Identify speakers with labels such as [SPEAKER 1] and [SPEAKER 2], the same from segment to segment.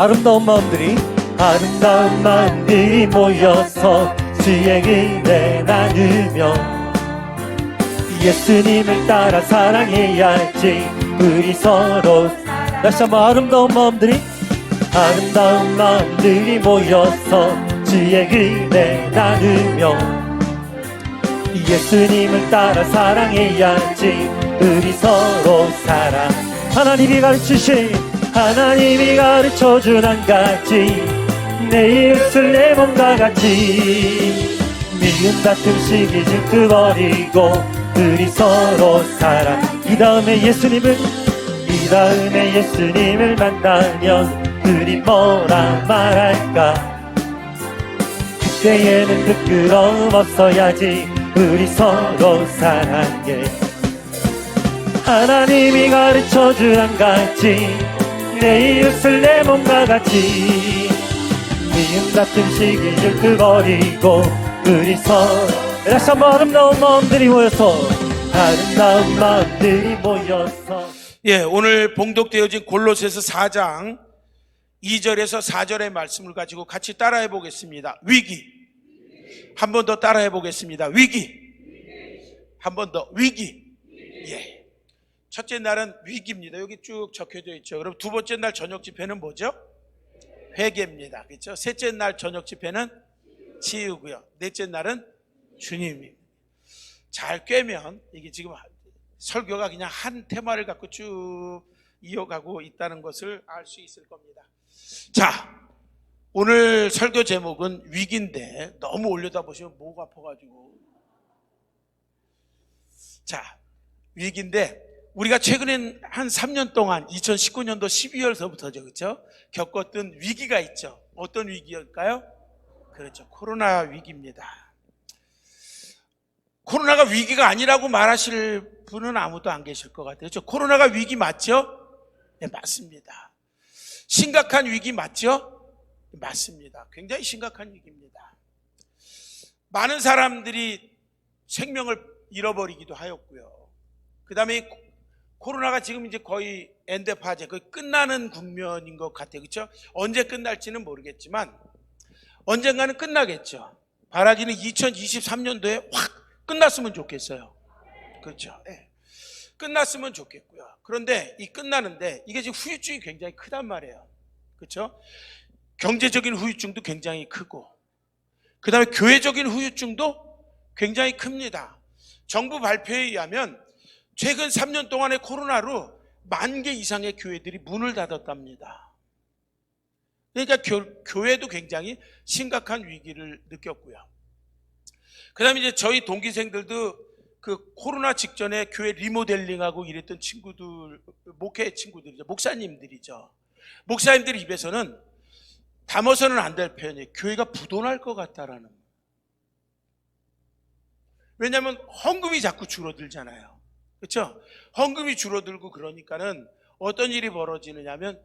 [SPEAKER 1] 아름다운 마음들이 아름다운 마음들이 모여서 주의 은혜 나누며 예수님을 따라 사랑해야지 우리 서로 다시 한번 아름다운 마음들이 아름다운 마음들이 모여서 주의 은혜 나누며 예수님을 따라 사랑해야지 우리 서로 사랑 하나님이 가르치신 하나님이 가르쳐준 한 가지 내 입술 내 몸과 같이. 미움 다툼 시기 질투 버리고 우리 서로 사랑. 이 다음에 예수님을 이 다음에 예수님을 만나면 우리 뭐라 말할까? 그때에는 부끄러움 없어야지 우리 서로 사랑해. 하나님이 가르쳐준 한 가지 내 이웃을 내 몸과 같이 미움 같은 시기 질투 버리고 우리 서로 다시 한번 아름다운 마음들이 모여서 아름다운 마음들이 모여서
[SPEAKER 2] 예, 오늘 봉독되어진 골로새서 4장 2절에서 4절의 말씀을 가지고 같이 따라해 보겠습니다. 위기. 한 번 더 따라해 보겠습니다. 위기. 한 번 더 위기. 예. 첫째 날은 위기입니다. 여기 쭉 적혀져 있죠. 그럼 두 번째 날 저녁 집회는 뭐죠? 회개입니다. 그렇죠? 셋째 날 저녁 집회는 치유고요. 넷째 날은 주님입니다. 잘 꿰면 이게 지금 설교가 그냥 한 테마를 갖고 쭉 이어가고 있다는 것을 알 수 있을 겁니다. 자, 오늘 설교 제목은 위기인데 너무 올려다 보시면 목 아파가지고. 자, 위기인데 우리가 최근에 한 3년 동안 2019년도 12월서부터죠, 그렇죠? 겪었던 위기가 있죠. 어떤 위기일까요? 그렇죠, 코로나 위기입니다. 코로나가 위기가 아니라고 말하실 분은 아무도 안 계실 것 같아요. 저 코로나가 위기 맞죠? 네, 맞습니다. 심각한 위기 맞죠? 네, 맞습니다. 굉장히 심각한 위기입니다. 많은 사람들이 생명을 잃어버리기도 하였고요. 그 다음에 코로나가 지금 이제 거의 엔데파제, 거의 끝나는 국면인 것 같아요. 그렇죠? 언제 끝날지는 모르겠지만 언젠가는 끝나겠죠. 바라기는 2023년도에 확 끝났으면 좋겠어요. 그렇죠. 예. 끝났으면 좋겠고요. 그런데 이 끝나는데 이게 지금 후유증이 굉장히 크단 말이에요. 그렇죠? 경제적인 후유증도 굉장히 크고 그 다음에 교회적인 후유증도 굉장히 큽니다. 정부 발표에 의하면 최근 3년 동안의 코로나로 만 개 이상의 교회들이 문을 닫았답니다. 그러니까 교, 교회도 굉장히 심각한 위기를 느꼈고요. 그 다음에 이제 저희 동기생들도 그 코로나 직전에 교회 리모델링하고 이랬던 친구들, 목회 친구들이죠. 목사님들이죠. 목사님들 입에서는 담아서는 안 될 표현이 교회가 부도날 것 같다라는. 왜냐하면 헌금이 자꾸 줄어들잖아요. 그렇죠? 헌금이 줄어들고 그러니까는 어떤 일이 벌어지느냐면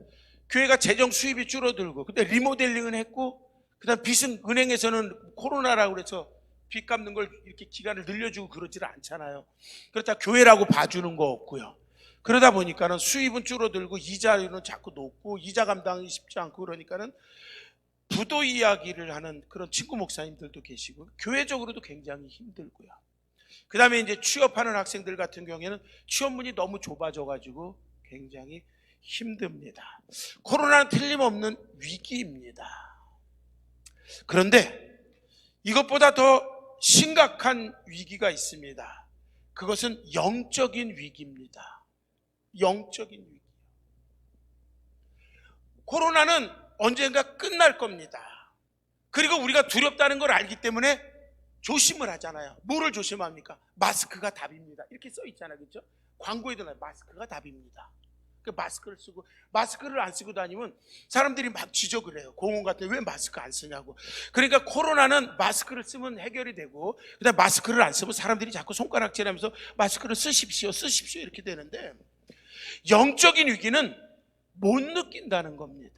[SPEAKER 2] 교회가 재정 수입이 줄어들고 근데 리모델링은 했고 그다음 빚은 은행에서는 코로나라고 그래서 빚 갚는 걸 이렇게 기간을 늘려주고 그러지를 않잖아요. 그렇다 교회라고 봐주는 거 없고요. 그러다 보니까는 수입은 줄어들고 이자율은 자꾸 높고 이자 감당이 쉽지 않고 그러니까는 부도 이야기를 하는 그런 친구 목사님들도 계시고 교회적으로도 굉장히 힘들고요. 그 다음에 이제 취업하는 학생들 같은 경우에는 취업문이 너무 좁아져 가지고 굉장히 힘듭니다. 코로나는 틀림없는 위기입니다. 그런데 이것보다 더 심각한 위기가 있습니다. 그것은 영적인 위기입니다. 영적인 위기. 코로나는 언젠가 끝날 겁니다. 그리고 우리가 두렵다는 걸 알기 때문에 조심을 하잖아요. 뭐를 조심합니까? 마스크가 답입니다. 이렇게 써 있잖아요. 그렇죠? 광고에도 나와요. 마스크가 답입니다. 그 마스크를 쓰고 마스크를 안 쓰고 다니면 사람들이 막 지적을 해요. 공원 같은 왜 마스크 안 쓰냐고. 그러니까 코로나는 마스크를 쓰면 해결이 되고 그다음 마스크를 안 쓰면 사람들이 자꾸 손가락질하면서 마스크를 쓰십시오, 쓰십시오 이렇게 되는데 영적인 위기는 못 느낀다는 겁니다.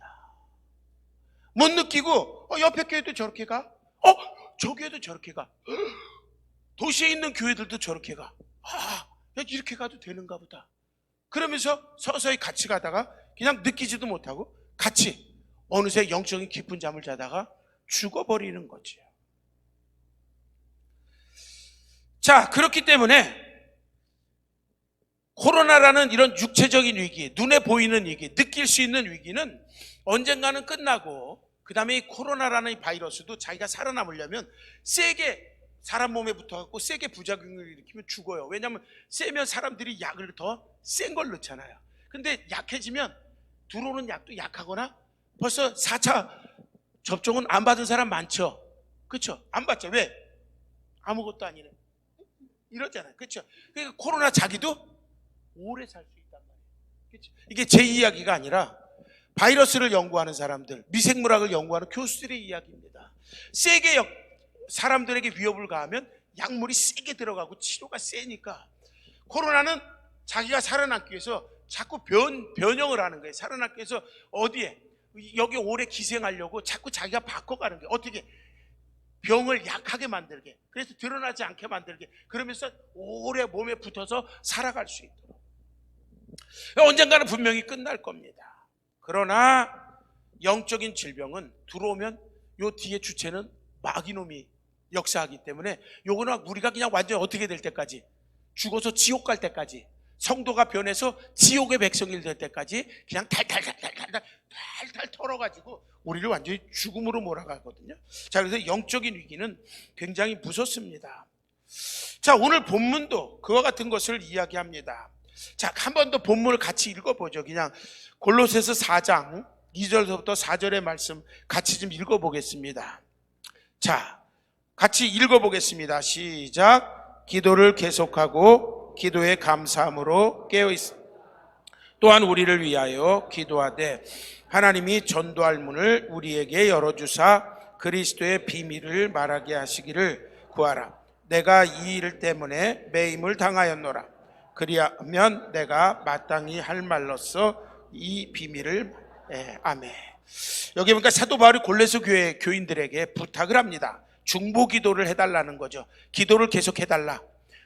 [SPEAKER 2] 못 느끼고 어, 옆에 교회도 저렇게 가? 어, 저 교회도 저렇게 가. 도시에 있는 교회들도 저렇게 가. 아, 이렇게 가도 되는가 보다. 그러면서 서서히 같이 가다가 그냥 느끼지도 못하고 같이 어느새 영적인 깊은 잠을 자다가 죽어버리는 거지요. 자, 그렇기 때문에 코로나라는 이런 육체적인 위기, 눈에 보이는 위기, 느낄 수 있는 위기는 언젠가는 끝나고 그 다음에 이 코로나라는 이 바이러스도 자기가 살아남으려면 세게 사람 몸에 붙어갖고 세게 부작용을 일으키면 죽어요. 왜냐하면 세면 사람들이 약을 더 센 걸 넣잖아요. 근데 약해지면 들어오는 약도 약하거나 벌써 4차 접종은 안 받은 사람 많죠. 그렇죠? 안 받죠. 왜? 아무것도 아니네. 이러잖아요. 그렇죠? 그러니까 코로나 자기도 오래 살 수 있단 말이에요. 그렇죠? 이게 제 이야기가 아니라 바이러스를 연구하는 사람들, 미생물학을 연구하는 교수들의 이야기입니다. 세게 역- 사람들에게 위협을 가하면 약물이 세게 들어가고 치료가 세니까 코로나는 자기가 살아남기 위해서 자꾸 변, 변형을 하는 거예요. 살아남기 위해서 어디에 여기 오래 기생하려고 자꾸 자기가 바꿔가는 거예요. 어떻게 병을 약하게 만들게 그래서 드러나지 않게 만들게 그러면서 오래 몸에 붙어서 살아갈 수 있도록 언젠가는 분명히 끝날 겁니다. 그러나 영적인 질병은 들어오면 요 뒤에 주체는 마귀놈이 역사하기 때문에 요거는 우리가 그냥 완전 어떻게 될 때까지 죽어서 지옥 갈 때까지 성도가 변해서 지옥의 백성이 될 때까지 그냥 달달달달달달 달달 털어가지고 우리를 완전히 죽음으로 몰아가거든요. 자 그래서 영적인 위기는 굉장히 무섭습니다. 자 오늘 본문도 그와 같은 것을 이야기합니다. 자 한 번 더 본문을 같이 읽어보죠. 그냥 골로새서 4장 2절부터 4절의 말씀 같이 좀 읽어보겠습니다. 자, 같이 읽어보겠습니다. 시작. 기도를 계속하고 기도에 감사함으로 깨어 있. 또한 우리를 위하여 기도하되 하나님이 전도할 문을 우리에게 열어주사 그리스도의 비밀을 말하게 하시기를 구하라. 내가 이 일 때문에 매임을 당하였노라. 그리하면 내가 마땅히 할 말로써 이 비밀을 예, 아멘. 여기 보니까 사도 바울이 골레스 교회 교인들에게 부탁을 합니다. 중보 기도를 해달라는 거죠. 기도를 계속 해달라.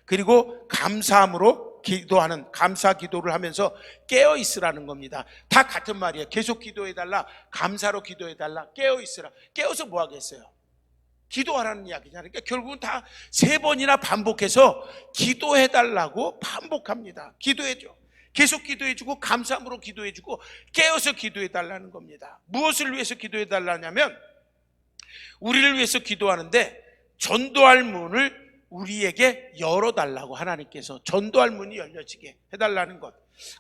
[SPEAKER 2] 그리고 감사함으로 기도하는 감사 기도를 하면서 깨어 있으라는 겁니다. 다 같은 말이에요. 계속 기도해달라. 감사로 기도해달라. 깨어 있으라. 깨어서 뭐 하겠어요? 기도하라는 이야기잖아요. 그러니까 결국은 다 세 번이나 반복해서 기도해달라고 반복합니다. 기도해줘. 계속 기도해주고 감사함으로 기도해주고 깨어서 기도해달라는 겁니다. 무엇을 위해서 기도해달라냐면 우리를 위해서 기도하는데 전도할 문을 우리에게 열어달라고 하나님께서 전도할 문이 열려지게 해달라는 것.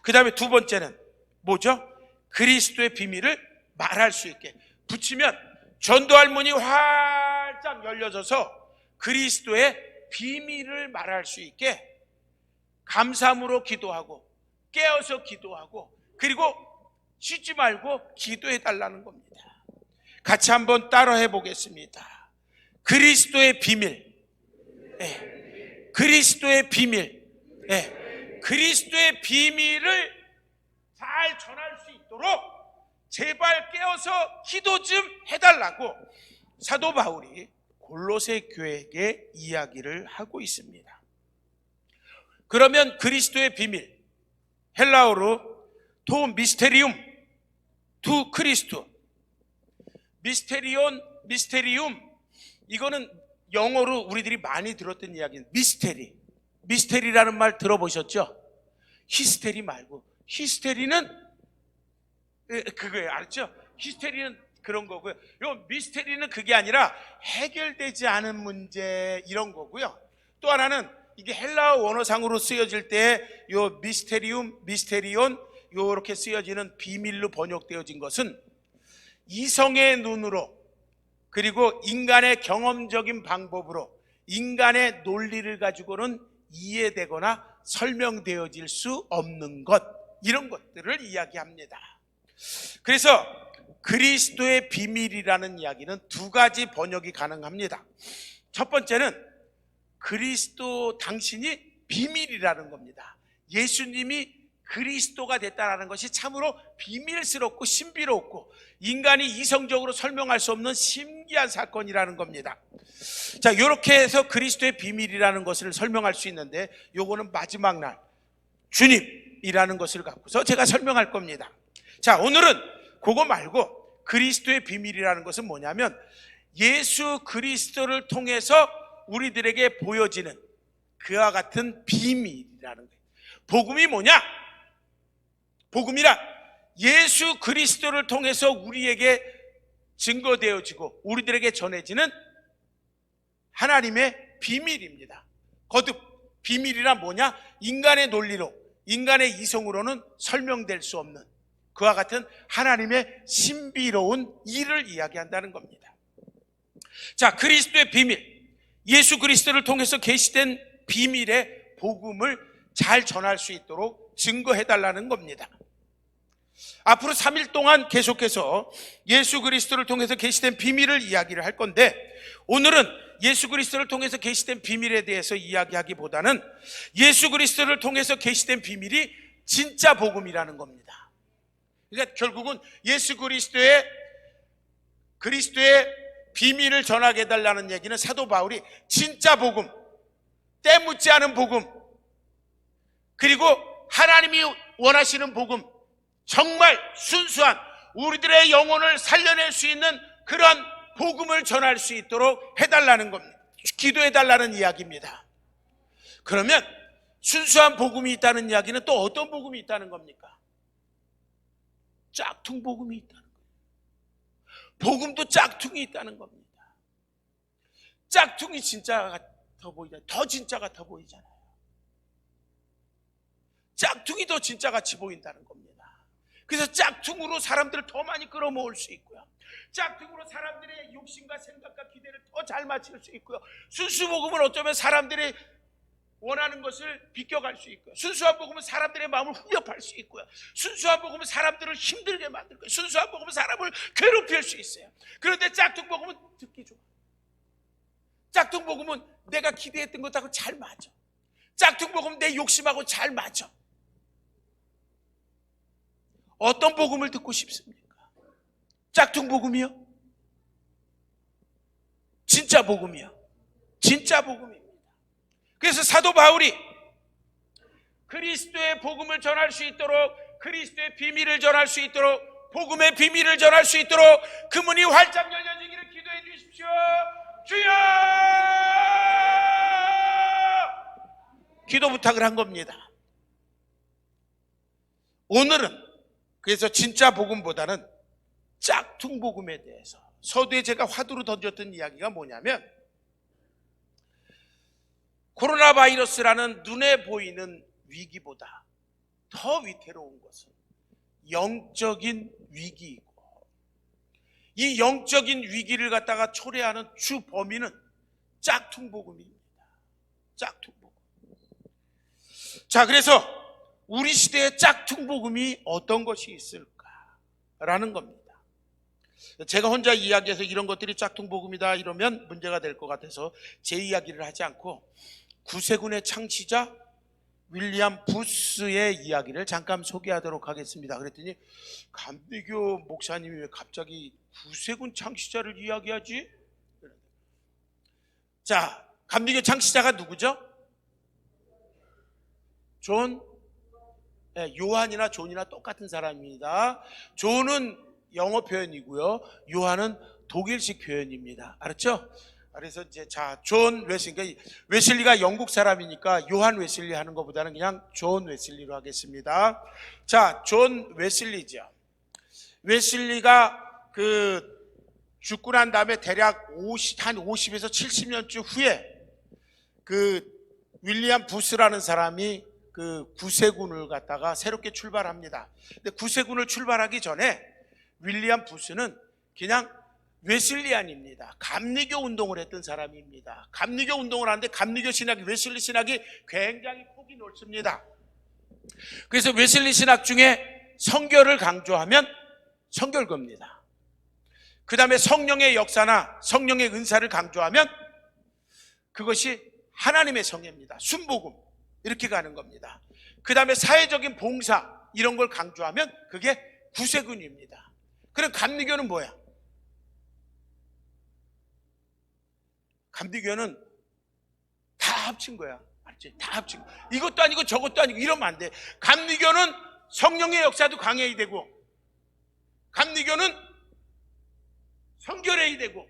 [SPEAKER 2] 그 다음에 두 번째는 뭐죠? 그리스도의 비밀을 말할 수 있게 붙이면 전도할 문이 활짝 열려져서 그리스도의 비밀을 말할 수 있게 감사함으로 기도하고 깨어서 기도하고 그리고 쉬지 말고 기도해 달라는 겁니다. 같이 한번 따라 해 보겠습니다. 그리스도의 비밀. 예. 그리스도의 비밀. 예. 그리스도의 비밀을 잘 전할 수 있도록 제발 깨어서 기도 좀 해달라고 사도 바울이 골로새 교회에게 이야기를 하고 있습니다. 그러면 그리스도의 비밀, 헬라어로 도 미스테리움, 두 크리스토, 미스테리온, 미스테리움, 이거는 영어로 우리들이 많이 들었던 이야기는 미스테리. 미스테리라는 말 들어보셨죠? 히스테리 말고 히스테리는 에, 그거예요. 알죠? 히스테리는 그런 거고요. 요 미스테리는 그게 아니라 해결되지 않은 문제 이런 거고요. 또 하나는 이게 헬라어 원어상으로 쓰여질 때 요 미스테리움, 미스테리온 요렇게 쓰여지는 비밀로 번역되어진 것은 이성의 눈으로 그리고 인간의 경험적인 방법으로 인간의 논리를 가지고는 이해되거나 설명되어질 수 없는 것 이런 것들을 이야기합니다. 그래서 그리스도의 비밀이라는 이야기는 두 가지 번역이 가능합니다. 첫 번째는 그리스도 당신이 비밀이라는 겁니다. 예수님이 그리스도가 됐다라는 것이 참으로 비밀스럽고 신비롭고 인간이 이성적으로 설명할 수 없는 신기한 사건이라는 겁니다. 자, 이렇게 해서 그리스도의 비밀이라는 것을 설명할 수 있는데 요거는 마지막 날 주님이라는 것을 갖고서 제가 설명할 겁니다. 자, 오늘은 그거 말고 그리스도의 비밀이라는 것은 뭐냐면 예수 그리스도를 통해서 우리들에게 보여지는 그와 같은 비밀이라는 거예요. 복음이 뭐냐? 복음이란 예수 그리스도를 통해서 우리에게 증거되어지고 우리들에게 전해지는 하나님의 비밀입니다. 거듭 비밀이란 뭐냐? 인간의 논리로, 인간의 이성으로는 설명될 수 없는 그와 같은 하나님의 신비로운 일을 이야기한다는 겁니다. 자, 그리스도의 비밀. 예수 그리스도를 통해서 계시된 비밀의 복음을 잘 전할 수 있도록 증거해 달라는 겁니다. 앞으로 3일 동안 계속해서 예수 그리스도를 통해서 계시된 비밀을 이야기를 할 건데 오늘은 예수 그리스도를 통해서 계시된 비밀에 대해서 이야기하기보다는 예수 그리스도를 통해서 계시된 비밀이 진짜 복음이라는 겁니다. 그러니까 결국은 예수 그리스도의 그리스도의 비밀을 전하게 해달라는 얘기는 사도 바울이 진짜 복음, 때묻지 않은 복음, 그리고 하나님이 원하시는 복음, 정말 순수한 우리들의 영혼을 살려낼 수 있는 그런 복음을 전할 수 있도록 해달라는 겁니다. 기도해달라는 이야기입니다. 그러면 순수한 복음이 있다는 이야기는 또 어떤 복음이 있다는 겁니까? 짝퉁 복음이 있다는 거예요. 복음도 짝퉁이 있다는 겁니다. 짝퉁이 진짜 같아 보이잖아요. 더 진짜 같아 보이잖아요. 짝퉁이 더 진짜 같이 보인다는 겁니다. 그래서 짝퉁으로 사람들을 더 많이 끌어모을 수 있고요. 짝퉁으로 사람들의 욕심과 생각과 기대를 더 잘 맞출 수 있고요. 순수복음은 어쩌면 사람들이 원하는 것을 비껴갈 수 있고요. 순수한 복음은 사람들의 마음을 후협할 수 있고요. 순수한 복음은 사람들을 힘들게 만들 거예요. 순수한 복음은 사람을 괴롭힐 수 있어요. 그런데 짝퉁 복음은 듣기 좋아. 짝퉁 복음은 내가 기대했던 것하고 잘 맞아. 짝퉁 복음은 내 욕심하고 잘 맞아. 어떤 복음을 듣고 싶습니까? 짝퉁 복음이요? 진짜 복음이요? 진짜 복음입니다. 그래서 사도 바울이 그리스도의 복음을 전할 수 있도록 그리스도의 비밀을 전할 수 있도록 복음의 비밀을 전할 수 있도록 그 문이 활짝 열려지기를 기도해 주십시오. 주여! 기도 부탁을 한 겁니다. 오늘은 그래서 진짜 복음보다는 짝퉁 복음에 대해서 서두에 제가 화두로 던졌던 이야기가 뭐냐면 코로나 바이러스라는 눈에 보이는 위기보다 더 위태로운 것은 영적인 위기이고 이 영적인 위기를 갖다가 초래하는 주 범위는 짝퉁 복음입니다. 짝퉁 복음. 자, 그래서 우리 시대의 짝퉁 복음이 어떤 것이 있을까라는 겁니다. 제가 혼자 이야기해서 이런 것들이 짝퉁 복음이다 이러면 문제가 될 것 같아서 제 이야기를 하지 않고 구세군의 창시자 윌리엄 부스의 이야기를 잠깐 소개하도록 하겠습니다. 그랬더니 감리교 목사님이 왜 갑자기 구세군 창시자를 이야기하지? 자, 감리교 창시자가 누구죠? 존 예, 요한이나 존이나 똑같은 사람입니다. 존은 영어 표현이고요. 요한은 독일식 표현입니다. 알았죠? 그래서 이제 자, 존 웨슬리. 그러니까 웨슬리가 영국 사람이니까 요한 웨슬리 하는 것보다는 그냥 존 웨슬리로 하겠습니다. 자, 존 웨슬리죠. 웨슬리가 그 죽고 난 다음에 대략 50, 한 50에서 70년쯤 후에 그 윌리엄 부스라는 사람이 그 구세군을 갖다가 새롭게 출발합니다. 근데 구세군을 출발하기 전에 윌리엄 부스는 그냥 웨슬리안입니다. 감리교 운동을 했던 사람입니다. 감리교 운동을 하는데 감리교 신학이 웨슬리 신학이 굉장히 폭이 넓습니다. 그래서 웨슬리 신학 중에 성결을 강조하면 성결겁니다. 그 다음에 성령의 역사나 성령의 은사를 강조하면 그것이 하나님의 성애입니다. 순복음. 이렇게 가는 겁니다. 그 다음에 사회적인 봉사 이런 걸 강조하면 그게 구세군입니다. 그럼 감리교는 뭐야? 감리교는 다 합친 거야. 알지? 다 합친 거. 이것도 아니고 저것도 아니고 이러면 안 돼. 감리교는 성령의 역사도 강해야 되고 감리교는 성결해야 되고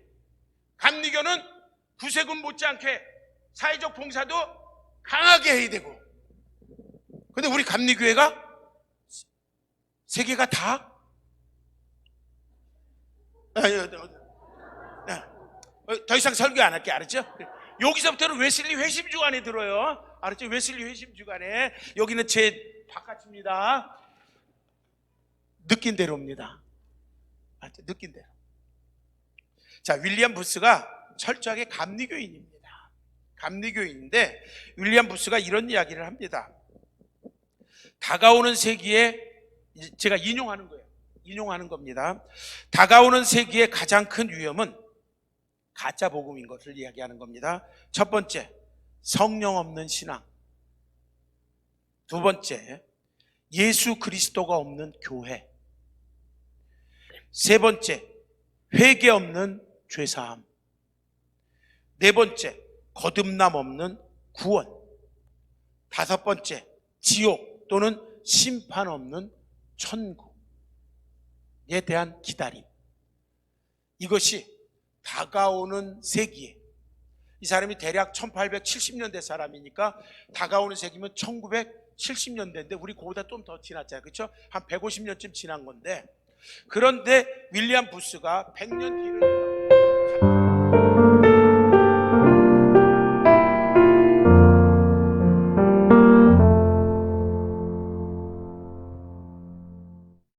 [SPEAKER 2] 감리교는 구세군 못지않게 사회적 봉사도 강하게 해야 되고 근데 우리 감리교회가 세 개가 다 아니, 더 이상 설교 안 할게 알았죠? 여기서부터는 웨슬리 회심 주간에 들어요 알았죠? 웨슬리 회심 주간에 여기는 제 바깥입니다 느낀 대로입니다 알았죠? 느낀 대로 자 윌리엄 부스가 철저하게 감리교인입니다 감리교인인데 윌리엄 부스가 이런 이야기를 합니다 다가오는 세기에 제가 인용하는 거예요. 인용하는 겁니다. 다가오는 세기의 가장 큰 위험은 가짜 복음인 것을 이야기하는 겁니다. 첫 번째, 성령 없는 신앙. 두 번째, 예수 그리스도가 없는 교회. 세 번째, 회개 없는 죄사함. 네 번째, 거듭남 없는 구원. 다섯 번째, 지옥 또는 심판 없는 천국에 대한 기다림. 이것이 다가오는 세기에 이 사람이 대략 1870년대 사람이니까 다가오는 세기면 1970년대인데 우리 그보다 좀 더 지났잖아요. 그렇죠? 한 150년쯤 지난 건데 그런데 윌리엄 부스가 100년 뒤를